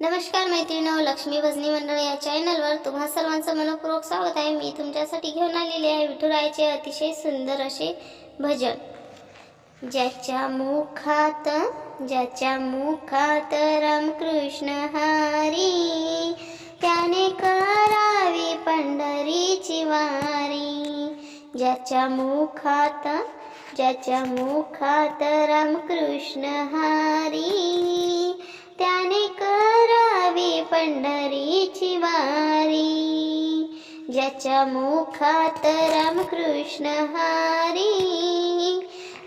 नमस्कार मैत्रिणी लक्ष्मी भजनी मंडळ या चॅनलवर तुम्हा सर्वांचं मनपूर्वक स्वागत आहे. मी तुमच्यासाठी घेऊन आलेले आहे विठुरायाचे अतिशय सुंदर असे भजन. ज्याच्या मुखात ज्याच्या मुखात रामकृष्ण हरी त्याने करावी पंढरीची वारी. ज्याच्या मुखात ज्याच्या मुखात रामकृष्ण हरी त्याने करावी पंढरीची वारी. ज्याच्या मुखात रामकृष्ण हारी.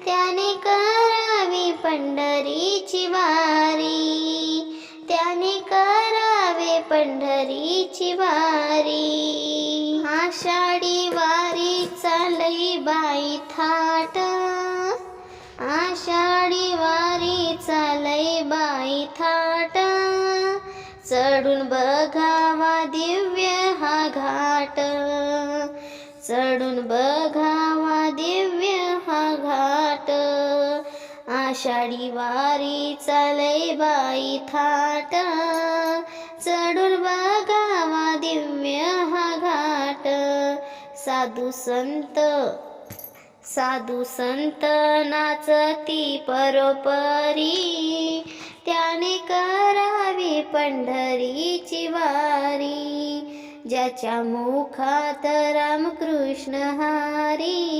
त्याने करावी पंढरीची वारी. त्याने करावे पंढरीची वारी. आषाढी वारी चालई बाई थाट. आषाढी वारी चालय बाई थाट. चढून बघावा दिव्य हा घाट. चढून बघावा दिव्य हा घाट. आषाढी वारी चालय बाई थाट. चढून बघावा दिव्य हा घाट. साधू संत साधू संत नाचती परोपरी. त्याने करावी पंढरीची वारी. ज्याच्या मुखात रामकृष्ण हारी.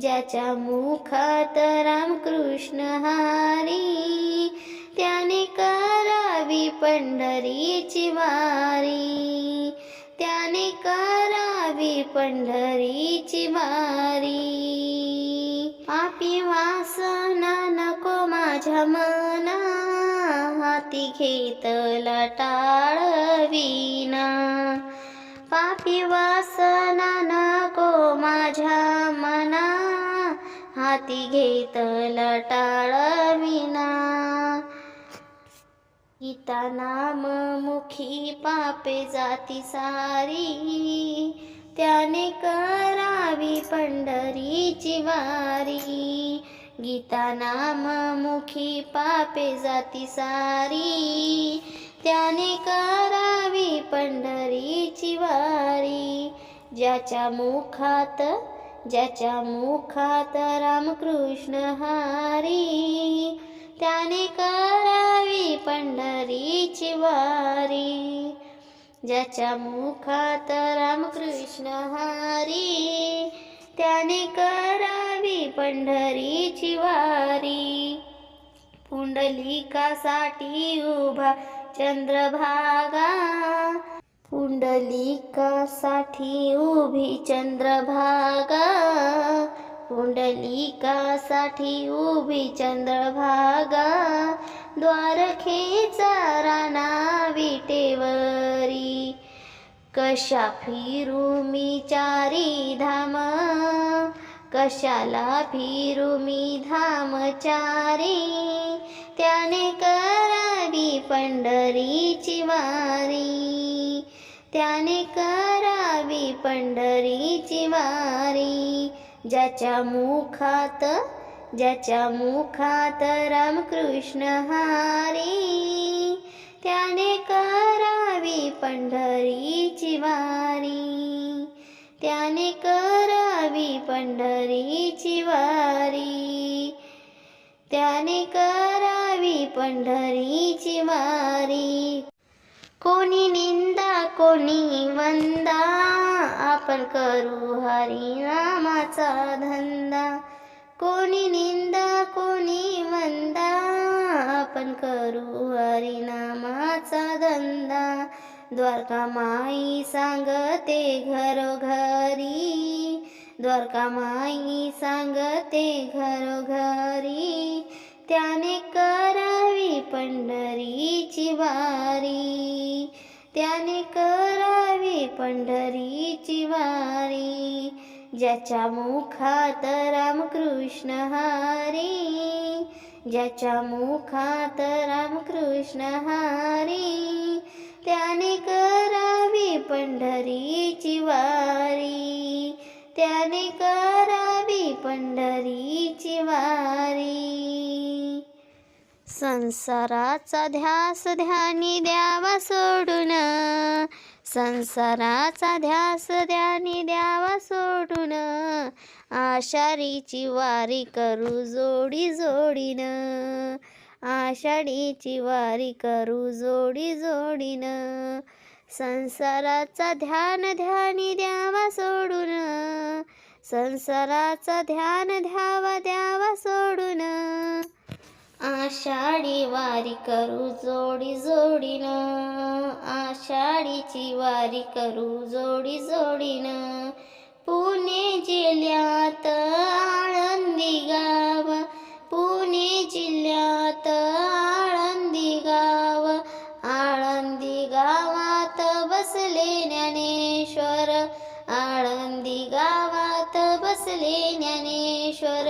ज्याच्या मुखात रामकृष्ण हारी. त्याने करावी पंढरीची वारी. त्याने करावी पंढरीची वारी. पापी वासना नको माझ्या मना हाती घेतला टाळविना पापी वासना नको माझ्या मना हाती घेतला टाळविना गीता नाम मुखी पापे जाती सारी. त्याने करावी पंढरीची वारी. गीता नाम मुखी पापे जाती सारी. त्याने करावी पंढरीची वारी. ज्याच्या मुखात ज्याच्या मुखात रामकृष्ण हारी. त्याने करावी पंढरीची वारी. ज्याच्या मुखात रामकृष्ण हारी त्याने करावी पंढरीची वारी. पुंडलिकासाठी उभा चंद्रभागा पुंडलिकासाठी उभी चंद्रभागा पुंडलिकासाठी उभी चंद्रभागा द्वारखेचा राणा विटेवरी. कशा फिरू मी चारी धाम? कशाला फिरू मी धाम चारी? त्याने करावी पंढरीची वारी. त्याने करावी पंढरीची वारी. ज्याच्या मुखात ज्याच्या मुखात रामकृष्ण हारी त्याने करावी पंढरीची वारी त्याने करावी पंढरीची वारी त्याने करावी पंढरीची वारी कोणी निंदा कोणी वंदा आपण करू कामाचा धंदा. कोणी निंदा कोणी वंदा आपण करू हरिनामाचा धंदा. द्वारका माई सांगते घरोघरी. द्वारका माई सांगते घरोघरी. त्याने करावी पंढरीची वारी. त्याने करावी पंढरीची वारी. ज्याच्या मुखात रामकृष्ण हारी ज्याच्या मुखात रामकृष्ण हारी त्याने करावी पंढरीची वारी त्याने करावी पंढरीची वारी. संसाराचा ध्यास ध्यानी द्यावा सोडून संसाराचा ध्यास ध्यानी द्यावा सोडून आषाढीची वारी करू जोडी जोडीनं. आषाढीची वारी करू जोडी जोडीनं. संसाराचा ध्यान ध्यानी द्यावा सोडून संसाराचा ध्यान ध्यावा द्यावा सोडून. आषाढी वारी करू जोडी जोडीनं. आषाढीची वारी करू जोडी जोडीनं. पुणे जिल्ह्यात आळंदी गाव. पुणे जिल्ह्यात आळंदी गाव. आळंदी गावात बसले ज्ञानेश्वर. आळंदी गावात बसले परमेश्वर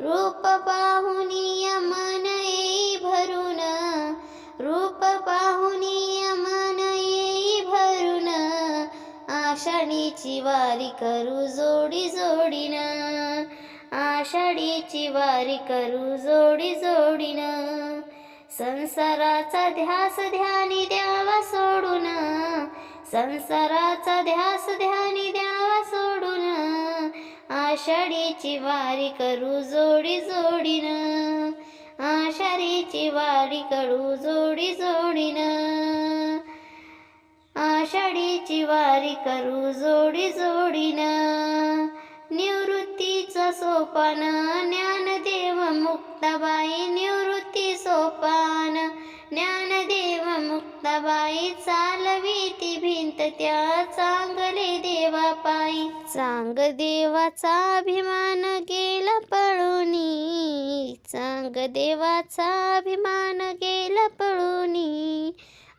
रूप पाहुनी मन येई भरून रूप पाहुनी मन येई भरून आषाढीची वारी करू जोडी जोडीन आषाढीची वारी करू जोडी जोडीन संसाराचा ध्यास ध्यानी द्यावा सोडून संसाराचा ध्यास ध्यानी द्यावा सोडून आषाढीची वारी करू जोडी जोडीन. आषाढीची वारी करू जोडी जोडीन. आषाढीची वारी करू जोडी जोडीन. निवृत्तीचं सोपान ज्ञानदेव मुक्ताबाई निवृत्ती सोपान. ज्ञानदेव मुक्ताबाई चालवी ती भिंत त्या चांगले देवा पायी चांग देवाचा अभिमान गेला पळूनी. चांग देवाचा अभिमान गेला पळूनी.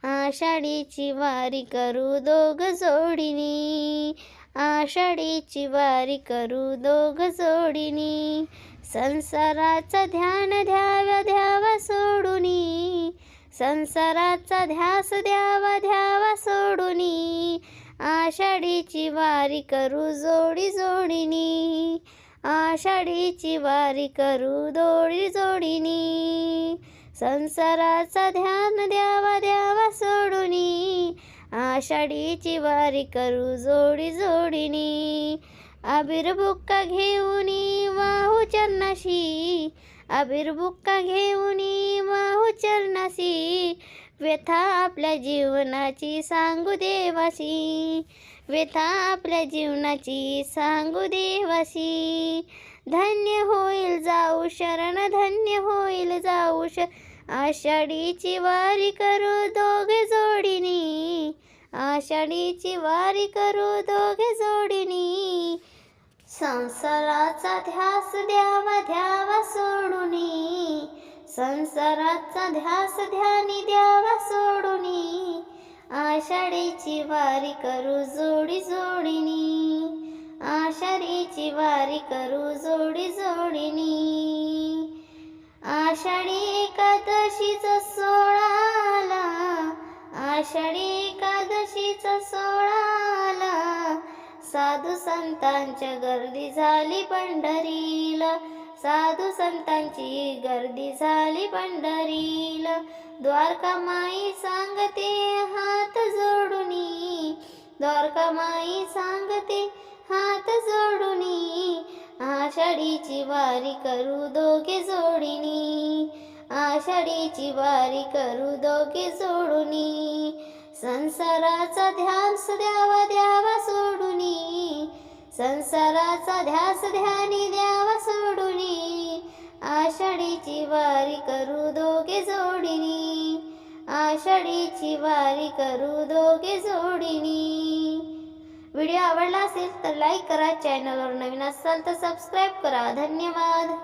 आषाढीची वारी करू दोघ जोडीनी. आषाढीची वारी करू दोघ जोडीनी. संसाराचं ध्यान ध्याव्या ध्यावा सोडूनी. संसाराचा ध्यास द्यावा द्यावा सोडूनी. आषाढीची वारी करू जोडी जोडीनी. आषाढीची वारी करू दोडी जोडीनी. संसाराचा ध्यान द्यावा द्यावा सोडूनी. आषाढीची वारी करू जोडी जोडीनी. अबीर बुक्का घेऊनी वाहू चन्नाशी. अबीर बुक्का घेऊनी वाहू व्यथा आपल्या जीवनाची सांगू देवाशी व्यथा आपल्या जीवनाची सांगू देवाशी धन्य होईल जाऊ शरण धन्य होईल जाऊ श आषाढीची वारी करू दोघे जोडीनी. आषाढीची वारी करू दोघे जोडीनी. संसाराचा ध्यास द्यावा द्यावा सोडूनी. संसाराचा ध्यास ध्यानी द्यावा सोडूनी. आषाढीची वारी करू जोडी जोडीनी. आषाढीची वारी करू जोडी जोडीनी. आषाढी एकादशीचा सोळा आला. आषाढी एकादशीचा सोळा साधू संतांच्या गर्दी झाली पंढरीला. साधू संतांची गर्दी झाली पंढरीला. द्वारका माई सांगते हात जोडूनी. द्वारका माई सांगते हात जोडूनी. आषाढीची वारी करू दोघे जोडिनी. आषाढीची वारी करू दोघे जोडूनी. संसाराचा ध्यास द्यावा द्यावा सोडूनी. संसाराचा ध्यास ध्यानी द्यावा सोडूनी. आषाढीची वारी करू दोघे जोडिनी. आषाढीची वारी करू दोघे जोडिनी. व्हिडिओ आवडला असेल तर लाईक करा चॅनलवर नवीन असाल तर सबस्क्राईब करा. धन्यवाद.